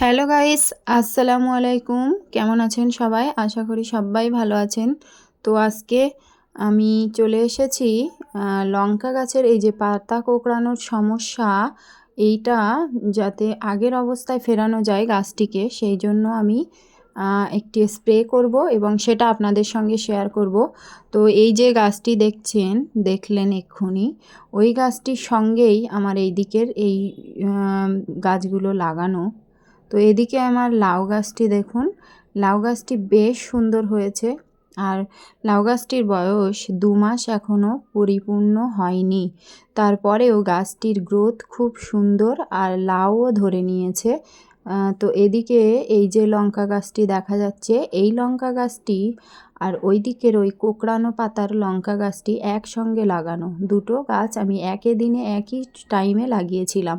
Hello guys, আসসালামু আলাইকুম। কেমন আছেন সবাই? আশা করি সবাই ভালো আছেন। তো আজকে আমি চলে এসেছি লঙ্কা গাছের এই যে পাতা কোঁকড়ানোর সমস্যা, এইটা যাতে আগের অবস্থায় ফেরানো যায় গাছটিকে, সেই জন্য আমি একটি স্প্রে করব এবং সেটা আপনাদের সঙ্গে শেয়ার করব। তো এই যে গাছটি দেখছেন, দেখলেন এক্ষুনি, ওই গাছটির সঙ্গেই আমার এই দিকের এই গাছগুলো লাগানো। তো এদিকে আমার লাউ গাছটি দেখুন। লাউ গাছটি বেশ সুন্দর হয়েছে আর লাউ গাছটির বয়স দু মাস এখনও পরিপূর্ণ হয়নি। তারপরেও গাছটির গ্রোথ খুব সুন্দর আর লাউও ধরে নিয়েছে। তো এদিকে এই যে লঙ্কা গাছটি দেখা যাচ্ছে, এই লঙ্কা গাছটি আর ওই দিকের ওই কোকড়ানো পাতার লঙ্কা গাছটি একসঙ্গে লাগানো। দুটো গাছ আমি একই দিনে একই টাইমে লাগিয়েছিলাম।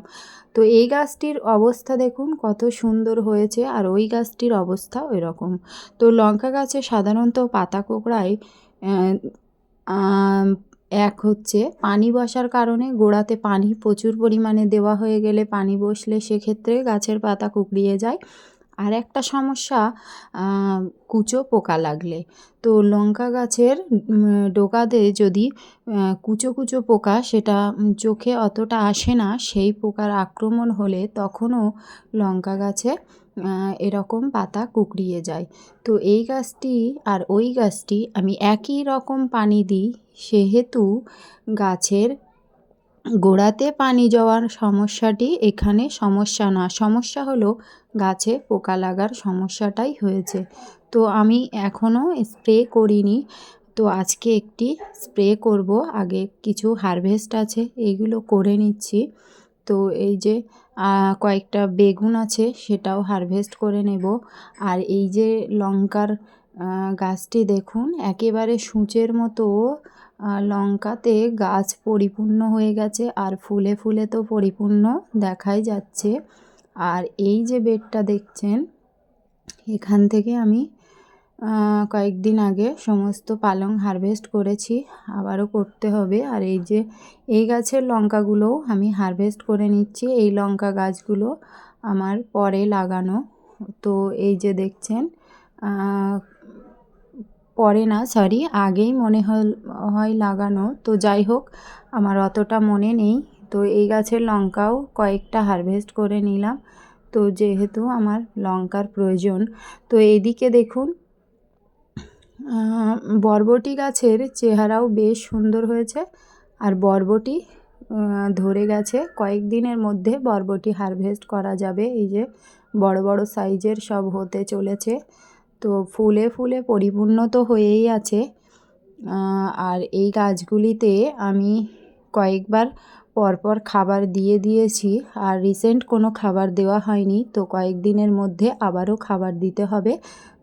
তো এই গাছটির অবস্থা দেখুন, কত সুন্দর হয়েছে আর ওই গাছটির অবস্থা ওই রকম তো লঙ্কা গাছে সাধারণত পাতা কোঁকড়ায় এক হচ্ছে পানি বসার কারণে গোড়াতে পানি প্রচুর পরিমাণে দেওয়া হয়ে গেলে পানি বসলে সেক্ষেত্রে গাছের পাতা কুকড়িয়ে যায়। আর একটা সমস্যা কুচো পোকা লাগলে। তো লঙ্কা গাছের ডোকাতে যদি কুচো কুচো পোকা সেটা চোখে অতটা আসে না, সেই পোকার আক্রমণ হলে তখনও লঙ্কা গাছে এরকম পাতা কুকড়িয়ে যায়। তো এই গাছটি আর ওই গাছটি আমি একই রকম পানি দিই, সেহেতু গাছের গোড়াতে পানি যাওয়ার সমস্যাটি এখানে সমস্যা না। সমস্যা হলো গাছে পোকা লাগার সমস্যাটাই হয়েছে। তো আমি এখনও স্প্রে করিনি। তো আজকে একটি স্প্রে করব। আগে কিছু হারভেস্ট আছে, এইগুলো করে নিচ্ছি। তো এই যে কয়েকটা বেগুন আছে, সেটাও হারভেস্ট করে নেব। আর এই যে লঙ্কার গাছটি দেখুন, একেবারে সূচের মতো। লঙ্কাতে গাছ পরিপূর্ণ হয়ে গেছে, আর ফুলে ফুলে তো পরিপূর্ণ দেখাই যাচ্ছে। আর এই যে বেডটা দেখছেন, এখান থেকে আমি কয়েকদিন আগে সমস্ত পালং হারভেস্ট করেছি, আবারও করতে হবে। আর এই যে, এই গাছের লঙ্কাগুলোও আমি হারভেস্ট করে নিচ্ছি। এই লঙ্কা গাছগুলো আমার পরে লাগানো। তো এই যে দেখছেন পরে না, সরি, আগেই মনে হয় লাগানো। তো যাই হোক, আমার অতটা মনে নেই। তো এই গাছের লঙ্কাও কয়েকটা হারভেস্ট করে নিলাম। তো যেহেতু আমার লঙ্কার প্রয়োজন, তো এদিকে দেখুন বরবটি গাছের চেহারাও বেশ সুন্দর হয়েছে। আর বরবটি ধরে গেছে, কয়েকদিনের মধ্যে বরবটি হারভেস্ট করা যাবে। এই যে বড় বড় সাইজের সব হতে চলেছে। তো ফুলে ফুলে পরিপূর্ণ তো হয়েই আছে। আর এই গাছগুলিতে আমি কয়েকবার পরপর খাবার দিয়ে দিয়েছি আর রিসেন্ট কোনো খাবার দেওয়া হয়নি, তো কয়েকদিনের মধ্যে আবারও খাবার দিতে হবে।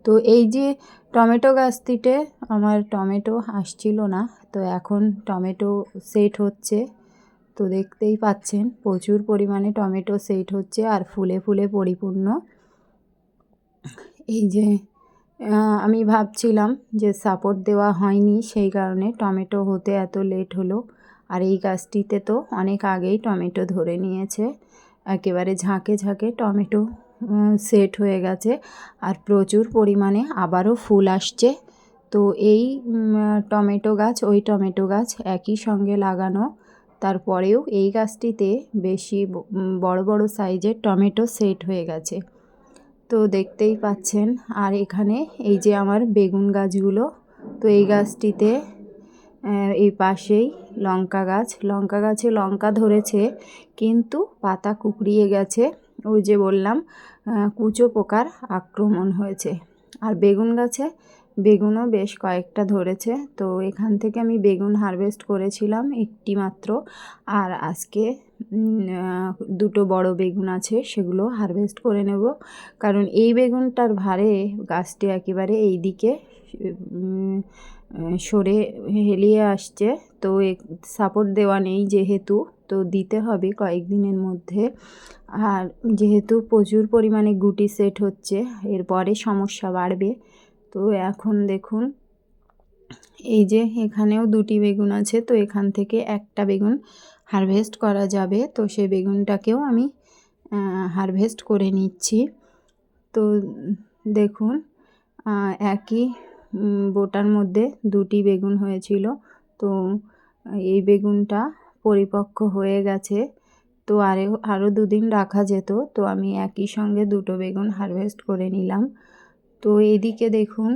তো এই যে টমেটো গাছটিতে আমার টমেটো আসছিল না, তো এখন টমেটো সেট হচ্ছে। তো দেখতেই পাচ্ছেন, প্রচুর পরিমাণে টমেটো সেট হচ্ছে আর ফুলে ফুলে পরিপূর্ণ। এই যে আমি ভাবছিলাম যে সাপোর্ট দেওয়া হয়নি, সেই কারণে টমেটো হতে এত লেট হলো। আর এই গাছটিতে তো অনেক আগেই টমেটো ধরে নিয়েছে। একেবারে ঝাঁকে ঝাঁকে টমেটো সেট হয়ে গেছে আর প্রচুর পরিমাণে আবারও ফুল আসছে। তো এই টমেটো গাছ, ওই টমেটো গাছ একই সঙ্গে লাগানো। তারপরেও এই গাছটিতে বেশি বড় বড় সাইজের টমেটো সেট হয়ে গেছে। তো দেখতেই পাচ্ছেন, আর এখানে এই যে আমার বেগুন গাছগুলো, তো এই গাছটিতে এই পাশেই লঙ্কা গাছ। লঙ্কা গাছে লঙ্কা ধরেছে, কিন্তু পাতা কুকড়িয়ে গেছে। ওই যে বললাম কুচো পোকার আক্রমণ হয়েছে। আর বেগুন গাছে বেগুনও বেশ কয়েকটা ধরেছে। তো এখান থেকে আমি বেগুন হারভেস্ট করেছিলাম একটি মাত্র। আর আজকে দুটো বড় বেগুন আছে, সেগুলো হারভেস্ট করে নেব। কারণ এই বেগুনটার ভারে গাছটি একেবারে এই দিকে সরে হেলিয়ে আসছে। তো সাপোর্ট দেওয়া নেই যেহেতু, তো দিতে হবে কয়েকদিনের মধ্যে। আর যেহেতু প্রচুর পরিমাণে গুটি সেট হচ্ছে, এরপরে সমস্যা বাড়বে। তো এখন দেখুন, এই যে এখানেও দুটি বেগুন আছে, তো এখান থেকে একটা বেগুন হারভেস্ট করা যাবে। তো সেই বেগুনটাকেও আমি হারভেস্ট করে নিচ্ছি। তো দেখুন একই বোটার মধ্যে দুটি বেগুন হয়েছিল। তো এই বেগুনটা পরিপক্ক হয়ে গেছে। তো আরও আরও দুদিন রাখা যেত। তো আমি একই সঙ্গে দুটো বেগুন হারভেস্ট করে নিলাম। তো এদিকে দেখুন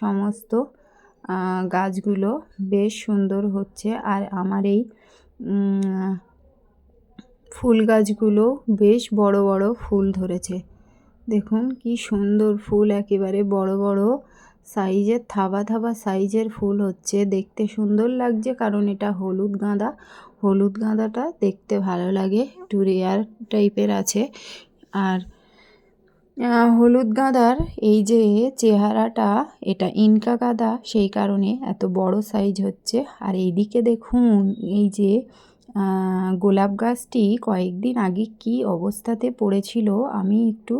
সমস্ত গাছগুলো বেশ সুন্দর হচ্ছে। আর আমার এই ফুল গাছগুলো বেশ বড় বড় ফুল ধরেছে। দেখুন কি সুন্দর ফুল, একেবারে বড় বড় সাইজের, থাবা থাবা সাইজের ফুল হচ্ছে। দেখতে সুন্দর লাগছে কারণ এটা হলুদ গাঁদা। হলুদ গাঁদাটা দেখতে ভালো লাগে, একটু রেয়ার টাইপের আছে। আর হলুদ গাঁদার এই যে চেহারাটা, এটা ইনকা গাঁদা, সেই কারণে এত বড় সাইজ হচ্ছে। আর এইদিকে দেখুন, এই যে গোলাপ গাছটি কয়েকদিন আগে কি অবস্থাতে পড়েছিল, আমি একটু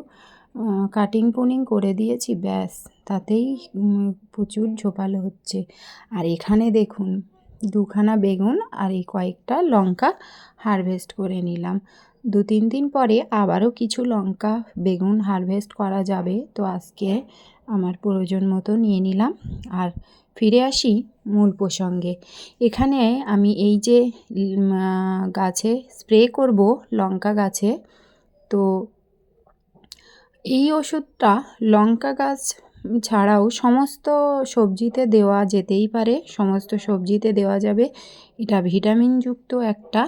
কাটিং পুনিং করে দিয়েছি, ব্যাস, তাতেই প্রচুর ঝোপালো হচ্ছে। আর এখানে দেখুন, দুখানা বেগুন আর এই কয়েকটা লঙ্কা হারভেস্ট করে নিলাম। দু তিন দিন পরে আবারও কিছু লঙ্কা বেগুন হারভেস্ট করা যাবে। তো আজকে আমার প্রয়োজন মতো নিয়ে নিলাম। আর ফিরে আসি মূল প্রসঙ্গে। এখানে আমি এই যে গাছে স্প্রে করব লঙ্কা গাছে, তো এই ওষুধটা লঙ্কা গাছ ছাড়াও সমস্ত সবজিতে দেওয়া যেতেই পারে, সমস্ত সবজিতে দেওয়া যাবে। এটা ভিটামিনযুক্ত একটা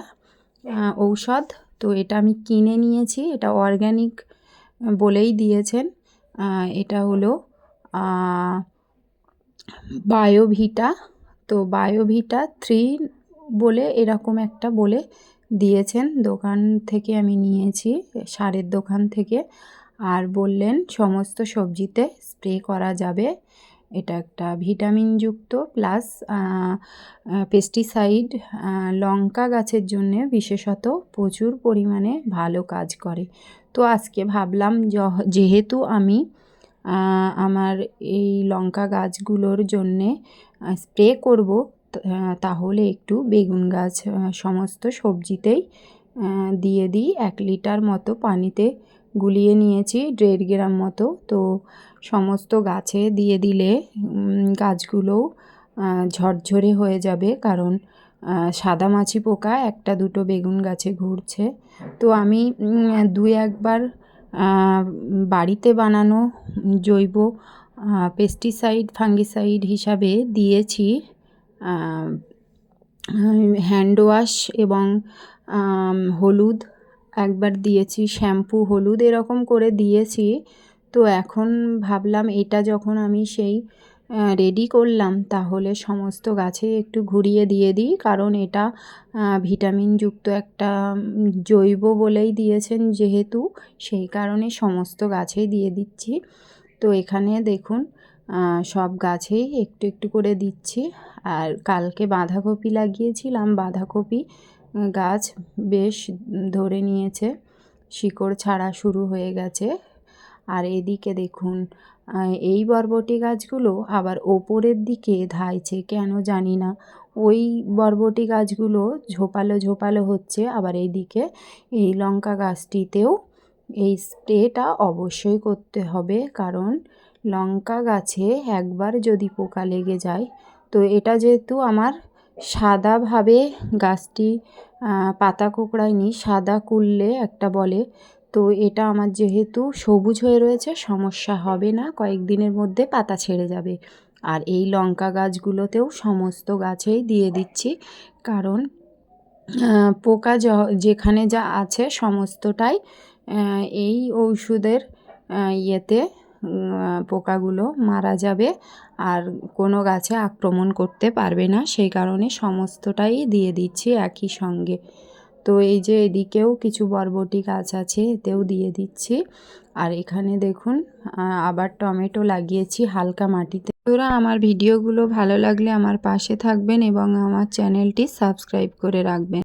ঔষধ। তো এটা আমি কিনে নিয়েছি, এটা অর্গ্যানিক বলেই দিয়েছেন। এটা হলো বায়োভিটা তো বায়োভিটা থ্রি বলে এরকম একটা বলে দিয়েছেন। দোকান থেকে আমি নিয়েছি, সারের দোকান থেকে। আর বললেন, সমস্ত সবজিতে স্প্রে করা যাবে। এটা একটা ভিটামিনযুক্ত প্লাস পেস্টিসাইড লঙ্কা গাছের জন্যে বিশেষত প্রচুর পরিমাণে ভালো কাজ করে। তো আজকে ভাবলাম যেহেতু আমি আমার এই লঙ্কা গাছগুলোর জন্যে স্প্রে করব তাহলে একটু বেগুন গাছ সমস্ত সবজিতেই দিয়ে দিই এক লিটার মতো পানিতে গুলিয়ে নিয়েছি দেড় গ্রাম মতো। তো সমস্ত গাছে দিয়ে দিলে গাছগুলোও ঝরঝরে হয়ে যাবে কারণ সাদা মাছি পোকা একটা দুটো বেগুন গাছে ঘুরছে। তো আমি দুই একবার বাড়িতে বানানো জৈব পেস্টিসাইড ফাঙ্গিসাইড হিসাবে দিয়েছি হ্যান্ড ওয়াশ এবং হলুদ একবার দিয়েছি, শ্যাম্পু, হলুদ এরকম করে দিয়েছি। তো এখন ভাবলাম এটা যখন আমি সেই রেডি করলাম, তাহলে সমস্ত গাছে একটু ঘুরিয়ে দিয়ে দিই। কারণ এটা ভিটামিনযুক্ত একটা জৈব বলেই দিয়েছেন যেহেতু, সেই কারণে সমস্ত গাছেই দিয়ে দিচ্ছি। তো এখানে দেখুন সব গাছেই একটু একটু করে দিচ্ছি। আর কালকে বাঁধাকপি লাগিয়েছিলাম, বাঁধাকপি গাছ বেশ ধরে নিয়েছে, শিকড় ছাড়া শুরু হয়ে গেছে। আর এদিকে দেখুন এই বরবটি গাছগুলো আবার ওপরের দিকে ধাইছে কেন জানি না। ওই বরবটি গাছগুলো ঝোপালো ঝোপালো হচ্ছে, আবার এইদিকে এই লঙ্কা গাছটিতেও এই স্প্রেটা অবশ্যই করতে হবে, কারণ লঙ্কা গাছে একবার যদি পোকা লেগে যায়, তো এটা যেহেতু আমার সাদাভাবে গাছটি পাতা কোঁকড়ায়নি, সাদা কুললে একটা বলে। তো এটা আমার যেহেতু সবুজ হয়ে রয়েছে, সমস্যা হবে না কয়েকদিনের মধ্যে পাতা ছেড়ে যাবে। আর এই লঙ্কা গাছগুলোতেও সমস্ত গাছেই দিয়ে দিচ্ছি, কারণ পোকা যেখানে যা আছে সমস্তটাই এই ঔষধের ইয়েতে পোকাগুলো মারা যাবে আর কোনো গাছে আক্রমণ করতে পারবে না। সেই কারণে সমস্তটাই দিয়ে দিচ্ছি একই সঙ্গে। তো এই যে এদিকেও কিছু বরবটি গাছ আছে, এতেও দিয়ে দিচ্ছি। আর এখানে দেখুন আবার টমেটো লাগিয়েছি হালকা মাটিতে। তোরা আমার ভিডিওগুলো ভালো লাগলে আমার পাশে থাকবেন এবং আমার চ্যানেলটি সাবস্ক্রাইব করে রাখবেন।